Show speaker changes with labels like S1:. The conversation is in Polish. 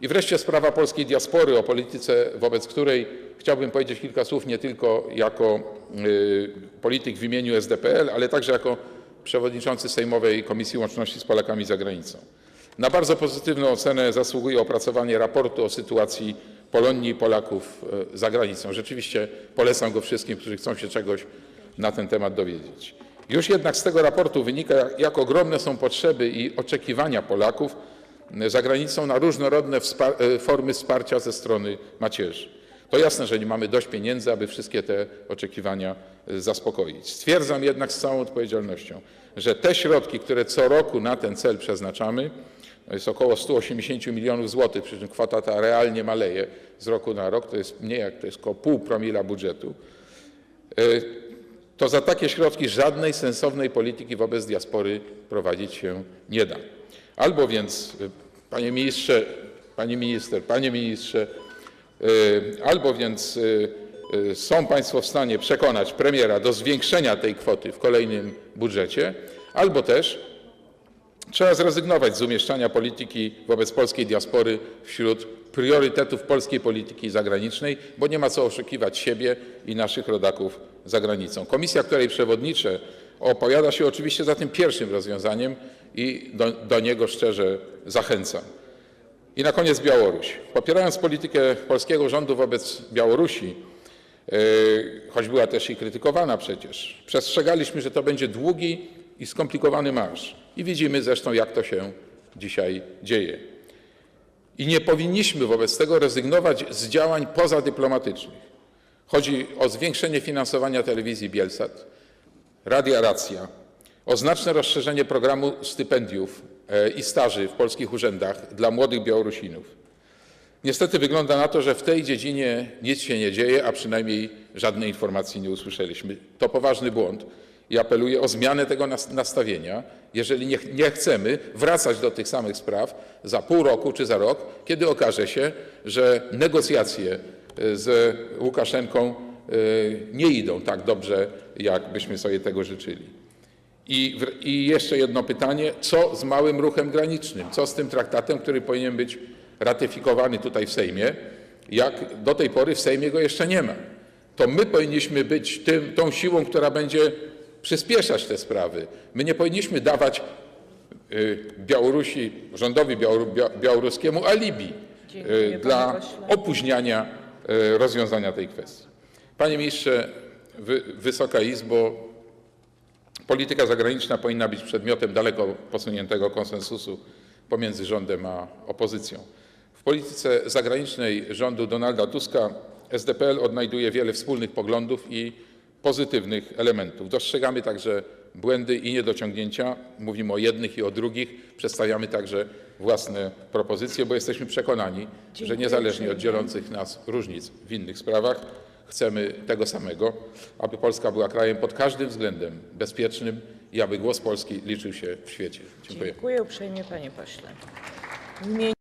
S1: I wreszcie sprawa polskiej diaspory, o polityce, wobec której chciałbym powiedzieć kilka słów nie tylko jako y, polityk w imieniu SDPL, ale także jako przewodniczący Sejmowej Komisji Łączności z Polakami za granicą. Na bardzo pozytywną ocenę zasługuje opracowanie raportu o sytuacji Polonii i Polaków e, za granicą. Rzeczywiście polecam go wszystkim, którzy chcą się czegoś na ten temat dowiedzieć. Już jednak z tego raportu wynika, jak- ogromne są potrzeby i oczekiwania Polaków za granicą na różnorodne e, formy wsparcia ze strony macierzy. To jasne, że nie mamy dość pieniędzy, aby wszystkie te oczekiwania e, zaspokoić. Stwierdzam jednak z całą odpowiedzialnością, że te środki, które co roku na ten cel przeznaczamy, to jest około 180 milionów złotych, przy czym kwota ta realnie maleje z roku na rok, to jest mniej jak to jest około pół promila budżetu, e, to za takie środki żadnej sensownej polityki wobec diaspory prowadzić się nie da. Albo więc, panie ministrze, pani minister, panie ministrze, e, albo więc e, e, są państwo w stanie przekonać premiera do zwiększenia tej kwoty w kolejnym budżecie, albo też Trzeba zrezygnować z umieszczania polityki wobec polskiej diaspory wśród priorytetów polskiej polityki zagranicznej, bo nie ma co oszukiwać siebie i naszych rodaków za granicą. Komisja, której przewodniczę, opowiada się oczywiście za tym pierwszym rozwiązaniem i do, do niego szczerze zachęcam. I na koniec Białoruś. Popierając politykę polskiego rządu wobec Białorusi, e, choć była też i krytykowana przecież, przestrzegaliśmy, że to będzie długi i skomplikowany marsz. I widzimy zresztą, jak to się dzisiaj dzieje. I nie powinniśmy wobec tego rezygnować z działań pozadyplomatycznych. Chodzi o zwiększenie finansowania telewizji Bielsat, Radia Racja, o znaczne rozszerzenie programu stypendiów e, i staży w polskich urzędach dla młodych Białorusinów. Niestety wygląda na to, że w tej dziedzinie nic się nie dzieje, a przynajmniej żadnej informacji nie usłyszeliśmy. To poważny błąd i apeluję o zmianę tego nas- nastawienia, jeżeli nie, nie chcemy wracać do tych samych spraw za pół roku czy za rok, kiedy okaże się, że negocjacje e, z Łukaszenką e, nie idą tak dobrze, jak byśmy sobie tego życzyli. I, I jeszcze jedno pytanie, co z małym ruchem granicznym? Co z tym traktatem, który powinien być ratyfikowany tutaj w Sejmie? Jak do tej pory w Sejmie go jeszcze nie ma. To my powinniśmy być tym, tą siłą, która będzie przyspieszać te sprawy. My nie powinniśmy dawać y, Białorusi, rządowi białoru, bia- białoruskiemu alibi
S2: Dziękuję,
S1: y, dla opóźniania y, rozwiązania tej kwestii. Panie ministrze, wy, Wysoka Izbo, Polityka zagraniczna powinna być przedmiotem daleko posuniętego konsensusu pomiędzy rządem a opozycją. W polityce zagranicznej rządu Donalda Tuska SDPL odnajduje wiele wspólnych poglądów i pozytywnych elementów. Dostrzegamy także błędy i niedociągnięcia. Mówimy o jednych i o drugich. Przedstawiamy także własne propozycje, bo jesteśmy przekonani, że niezależnie od dzielących nas różnic w innych sprawach, chcemy tego samego, aby Polska była krajem pod każdym względem bezpiecznym i aby głos Polski liczył się w świecie. Dziękuję.
S2: Dziękuję uprzejmie, panie pośle. W imieniu